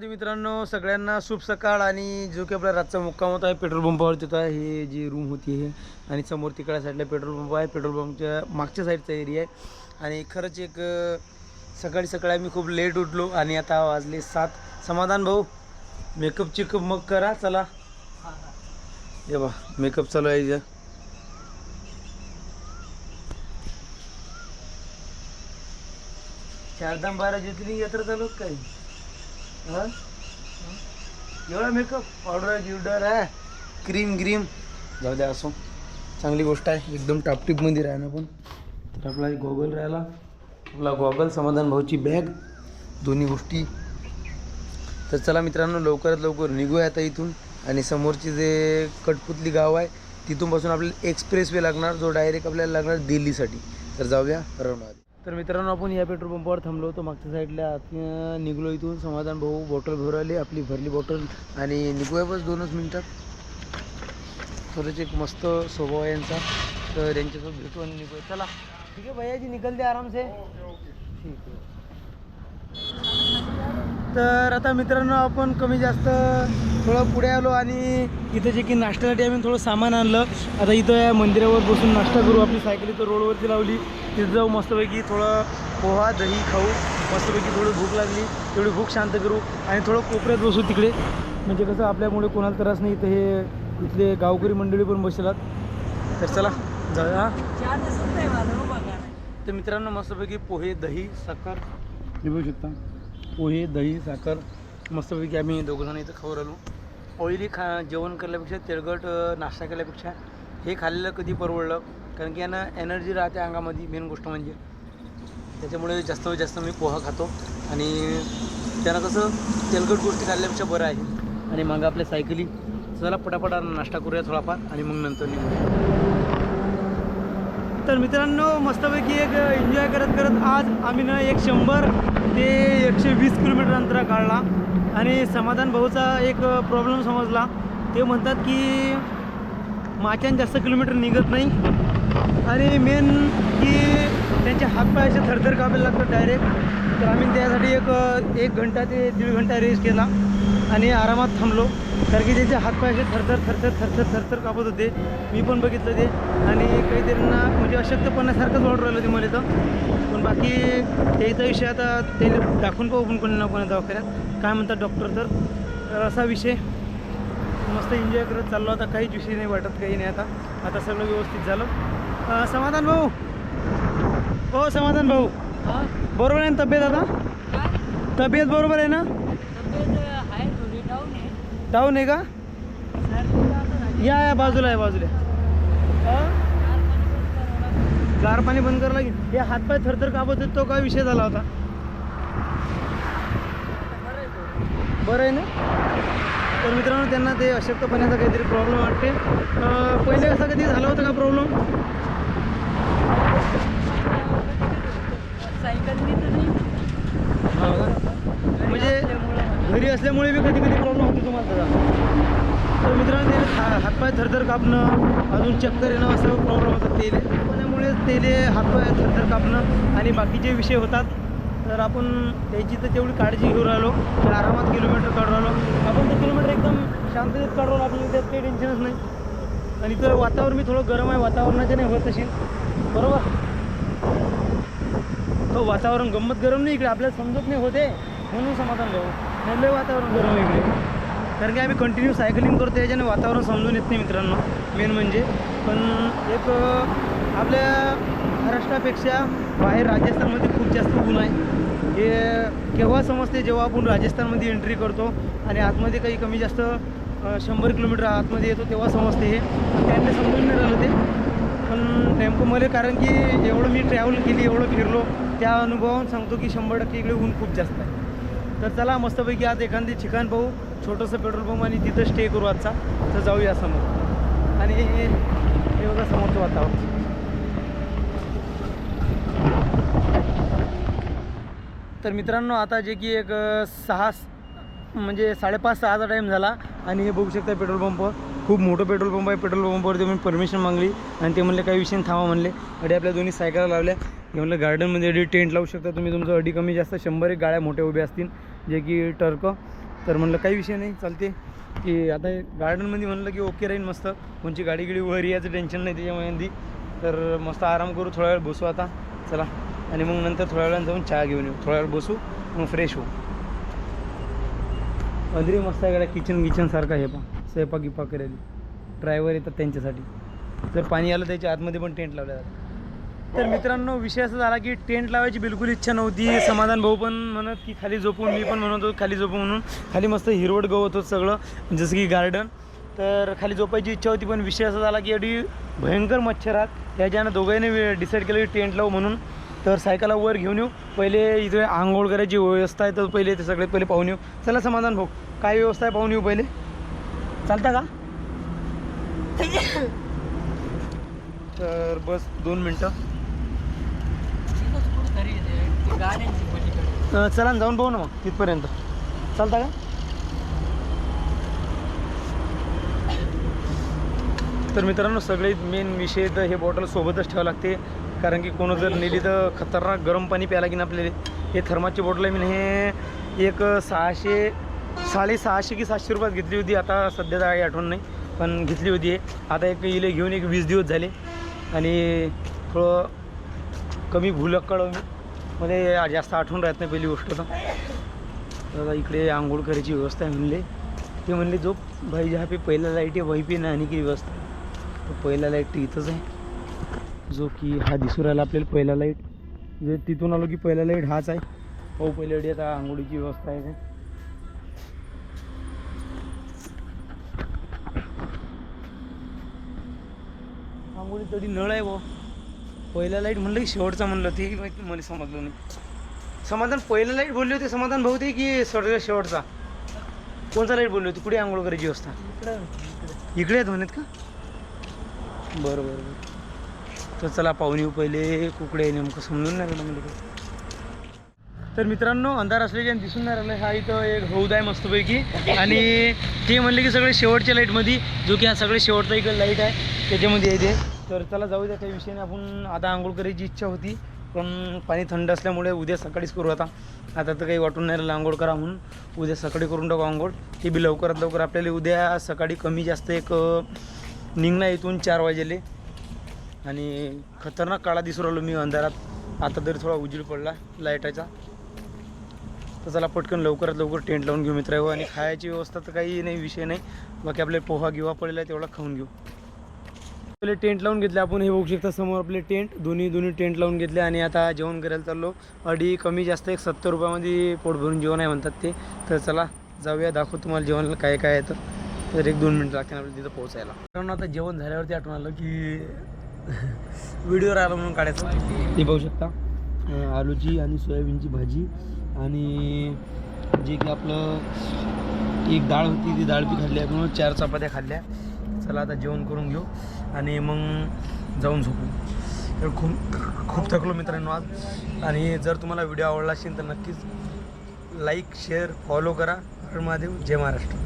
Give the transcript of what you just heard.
महादेव मित्रांनो सगळ्यांना शुभ सकाळ आणि जो की आपला रातचा मुक्काम होता आहे पेट्रोल पंपावर तिथं आहे हे जी रूम होती हे. आणि समोर तिकडल्या साईडला पेट्रोल पंप आहे. पेट्रोल पंपच्या मागच्या साईडचा एरिया आहे. आणि खरंच एक सकाळी सकाळी आम्ही खूप लेट उठलो आणि आता वाजले सात. समाधान भाऊ मेकअप चिकअप मग करा चला. हे बा मेकअप चालू आहे इथं. चारधाम बारा ज्योतिर्लिंग यात्रा चालू काही एवढा मेकअप पावडर गिवडर आहे क्रीम ग्रीम जाऊ द्या असो चांगली गोष्ट आहे एकदम टापटीपमध्ये राहा ना पण। तर आपला गॉगल राहिला। आपला गॉगल समाधान भाऊची बॅग दोन्ही गोष्टी। तर चला मित्रांनो लवकरात लवकर निघूया आता इथून. आणि समोरची जे कटपुतली गाव आहे तिथूनपासून आपल्याला एक्सप्रेस वे लागणार जो डायरेक्ट आपल्याला लागणार दिल्लीसाठी. तर जाऊया रमाद तर मित्रांनो आपण या पेट्रोल पंपावर थांबलो तो मागच्या साईडला आत निघलो इथून. समाधान भाऊ बॉटल भरवली आपली भरली बॉटल आणि निघूया बस दोनच मिनटात. खरंच एक मस्त स्वभाव आहे यांचा. तर यांच्यासोबत भेटू आणि निघूया. चला. ठीक आहे भैयाजी निकलते आराम से ठीक आहे. तर आता मित्रांनो आपण कमी जास्त थोडं पुढे आलो आणि इथं जे की नाश्त्यासाठी आम्ही थोडं सामान आणलं. आता इथं या मंदिरावर बसून नाश्ता करू. आपली सायकल इथं रोडवरती लावली. तिथं जाऊ मस्तपैकी थोडं पोहा दही खाऊ. मस्तपैकी थोडी भूक लागली. तेवढी भूक शांत करू. आणि थोडं कोपऱ्यात बसू तिकडे. म्हणजे कसं आपल्यामुळे कोणाला त्रास नाही. इथं हे इथले गावकरी मंडळी पण बसलात. तर चला जाऊया. तर मित्रांनो मस्तपैकी पोहे दही साखर. हे बघू शकता. पोहे दही साखर. मस्तपैकी आम्ही दोघंजण इथं खाऊ राहिलो ऑइली खा जेवण करण्यापेक्षा तेलकट नाश्ता केल्यापेक्षा हे खाल्लेलं कधी परवडलं? कारण की यानं एनर्जी राहते अंगामध्ये मेन गोष्ट म्हणजे. त्याच्यामुळे जास्त जास्त मी पोहा खातो. आणि त्यानं कसं तेलकट गोष्टी खाल्ल्यापेक्षा बरं आहे. आणि मग आपल्या सायकली चला पटापटा नाश्ता करूया थोडाफार आणि मग नंतर निघूया. तर मित्रांनो मस्तपैकी एक एन्जॉय करत करत आज आम्ही ना एक शंभर ते एकशे वीस किलोमीटर अंतर काढला. आणि समाधान भाऊचा एक प्रॉब्लेम समजला. ते म्हणतात की माच्यान जास्त किलोमीटर निघत नाही. आणि मेन की त्यांचे हातपाय असे थरथर कापायला लागतात डायरेक्ट तर आम्ही त्यासाठी एक एक घंटा ते दीड घंटा रेस केला. आणि आरामात थांबलो. कारण की त्याचे हातपाय असे थरथर थरथर थरथर थरथर कापत होते मी पण बघितलं ते. आणि काहीतरींना म्हणजे अशक्तपणासारखंच वाटू राहिलं ते मला तर पण बाकी त्याचा विषय आता ते दाखवून पाहू पण कोणी ना कोणा दवाखान्यात. काय म्हणतात डॉक्टर तर? असा विषय. मस्त एन्जॉय करत चाललो आता. काहीच विषय नाही वाटत काही नाही आता. आता सगळं व्यवस्थित झालं. समाधान भाऊ? हो समाधान भाऊ. बरोबर आहे ना तब्येत आता? तब्येत बरोबर आहे ना? डाऊन आहे का? या या बाजूला आहे बाजूला गार पाणी बंद करावं लागेल. हे हातपाय थरथर कापत होते तो काय विषय झाला होता? बरं आहे ना? तर मित्रांनो त्यांना ते अशक्तपणाचा काहीतरी प्रॉब्लेम वाटते पहिले असं कधी झालं होतं का प्रॉब्लेम म्हणजे घरी असल्यामुळे बी कधी कधी प्रॉब्लेम होतो तुम्हाला त्याचा. तर मित्रांनो त्याने हा हातपाय थरथर कापणं अजून चक्कर येणं असं प्रॉब्लेम होतात तेले त्यामुळे तेले हातपाय थरथर कापणं आणि बाकीचे विषय होतात. तर आपण त्याची तर तेवढी काळजी घेऊ राहिलो. तर आरामात किलोमीटर काढू राहिलो. आपण ते किलोमीटर एकदम शांततेत काढू राहिलो. आपल्याला त्यात काही टेन्शनच नाही. आणि इथं वातावरण मी थोडं गरम आहे. वातावरणाच्या नाही होत असेल बरोबर? हो वातावरण गंमत गरम नाही इकडे. आपल्याला समजत नाही होते. म्हणून समाधान भाऊ नाही लय वातावरण गरम इकडे कारण की आम्ही कंटिन्यू सायकलिंग करतो याच्याने वातावरण समजून येत नाही मित्रांनो. मेन म्हणजे. पण एक आपल्या महाराष्ट्रापेक्षा बाहेर राजस्थानमध्ये खूप जास्त ऊन आहे. हे केव्हा समजते जेव्हा आपण राजस्थानमध्ये एंट्री करतो आणि आतमध्ये काही कमी जास्त शंभर किलोमीटर आतमध्ये येतो तेव्हा समजते हे. त्यांना समजून नाही राहिलं ते. पण नेमकं मला कारण की एवढं मी ट्रॅव्हल केली एवढं फिरलो त्या अनुभवावरून सांगतो की शंभर टक्के इकडे ऊन खूप जास्त आहे. तर चला मस्तपैकी आज एखादी ठिकाण पाहू. छोटंसं पेट्रोल पंप आणि तिथं स्टे करू आजचा. तर जाऊया समोर. आणि हे बघा समोरचं वातावरण. तर मित्रांनो आता जे की एक सहा म्हणजे साडेपाच सहाचा टाईम झाला. आणि हे बघू शकता पेट्रोल पंप. खूप मोठं पेट्रोल पंप आहे. पेट्रोल पंपावरती मी परमिशन मागली. आणि ते म्हणले काही विषय नाही, थांबा म्हणले. अडी आपल्या दोन्ही सायकल लावल्या. हे म्हणलं गार्डनमध्ये अडी टेंट लावू शकता तुम्ही. तुमचं अडी कमी जास्त. शंभर एक गाड्या मोठ्या उभ्या असतील. जे की टर्क. तर म्हणलं काही विषय नाही चालते. की आता गार्डनमध्ये म्हणलं की ओके राहील मस्त. कोणची गाडी गिडी वर यायचं टेन्शन नाही त्याच्यामुळे तर मस्त आराम करू थोडा वेळ बसू आता. चला. आणि मग नंतर थोड्या वेळानं जाऊन चहा घेऊन येऊ. थोड्या वेळ बसू मग फ्रेश होऊ. अंदरी मस्त आहे गाड्या किचन गिचन हे पा स्वयंपाक गिपाक करायला ड्रायव्हर येतात त्यांच्यासाठी. जर पाणी आलं त्याच्या आतमध्ये पण टेंट लावल्या जातात. तर मित्रांनो विषय असा झाला की टेंट लावायची बिलकुल इच्छा नव्हती. समाधान भाऊ पण म्हणत की खाली झोपून मी पण म्हणत होतो खाली झोपू म्हणून. खाली मस्त हिरवट गवत होतं सगळं जसं की गार्डन तर खाली झोपायची इच्छा होती पण विषय असा झाला की एवढी भयंकर मच्छर आहात त्याच्यानं दोघांनी डिसाईड केलं की टेंट लावू म्हणून. तर सायकलला वर घेऊन येऊ. पहिले इथे आंघोळ करायची व्यवस्था आहे तर पहिले ते सगळे पहिले पाहून येऊ. चला समाधान भाऊ. काय व्यवस्था आहे पाहून येऊ पहिले. चालता का? तर बस दोन मिनटं. अं, चला ना जाऊन पाहू ना मग तिथपर्यंत. चालता का? तर मित्रांनो सगळे मेन विषय तर हे बॉटल सोबतच ठेवावं लागते. कारण की कोण जर नेली तर खतरनाक गरम पाणी प्यायला की ना आपल्याला. हे थर्माची बॉटल आहे मी हे एक सहाशे साडेसहाशे की सातशे रुपयात घेतली होती. आता सध्या तर काही आठवण नाही पण घेतली होती. आता एक इले घेऊन एक वीस दिवस झाले. आणि थोडं कमी भुलक मला मध्ये जास्त आठवून राहत नाही पहिली गोष्ट तर. दादा इकडे आंघोळ करायची व्यवस्था आहे म्हणले. ते म्हणले जो भाई जहा पे पहिला लाइट आहे वही पे नहाने की व्यवस्था. तो पहिला लाइट इथंच आहे. जो की हा दिसू राहिला आपल्याला पहिला लाइट जे तिथून आलो की पहिला लाइट हाच आहे. हो पहिल्या वेळी आता आंघोळीची व्यवस्था आहे का आंघोळी तरी नळ आहे भाऊ पहिला लाइट म्हणलं की शेवटचा म्हणलं ते मला समजलं नाही. समाधान पहिलं लाइट बोलले होते समाधान भाऊ ते की सगळ्या शेवटचा. कोणता लाइट बोलले होते? कुठे आंघोळ करायची व्यवस्था इकडे आहेत म्हणत का? बरं बरं बरं. तर चला पाहून येऊ पहिले कुकडे नेमकं समजून नाही राहिलं मला काही. तर मित्रांनो अंधार असल्याच्या दिसून नाही राहिलं. हा इथं एक हौद आहे मस्तपैकी. आणि ते म्हणले की सगळे शेवटच्या लाईटमध्ये जो की हा सगळे शेवटचा इकडे लाइट आहे त्याच्यामध्ये येते तर चला जाऊ द्या काही विषय नाही. आपण आता आंघोळ करायची इच्छा होती पण पाणी थंड असल्यामुळे उद्या सकाळीच करू आता. आता तर काही वाटून नाही राहिलं आंघोळ करा म्हणून. उद्या सकाळी करून टाकू आंघोळ. हे बी लवकरात लवकर आपल्याला उद्या सकाळी कमी जास्त एक निघणार इथून चार वाजेले. आणि खतरनाक काळा दिसू राहिलो मी अंधारात. आता तरी थोडा उजीड पडला लाईटाचा. तर चला पटकन लवकरात लवकर टेंट लावून घेऊ मित्र आणि खायची व्यवस्था तर काही नाही विषय नाही. बाकी आपले पोहा गिवा पडलेला आहे तेवढा खाऊन घेऊ. पहिले टेंट लावून घेतले. आपण हे बघू शकता समोर आपले टेंट दोन्ही दोन्ही टेंट लावून घेतले आणि आता जेवण करायला चाललो. अडी कमी जास्त एक सत्तर रुपयामध्ये पोट भरून जेवण आहे म्हणतात ते. तर चला जाऊया दाखवू तुम्हाला जेवणाला काय काय येतं तर. एक दोन मिनटं लागतील आपल्याला तिथं पोहोचायला. कारण आता जेवण झाल्यावरती आठवण आलं की व्हिडिओ राहिला म्हणून काढायचं. ते बघू शकता आलूची आणि सोयाबीनची भाजी आणि जे की आपलं एक डाळ होती ती डाळ बी खाल्ली आपण चार चपात्या खाल्ल्या. चला आता जेवण करून घेऊ आणि मग जाऊन झोपू. तर खूप खूप थकलो मित्रांनो आज. आणि जर तुम्हाला व्हिडिओ आवडला असेल तर नक्कीच लाईक शेअर फॉलो करा. हर महादेव जय महाराष्ट्र.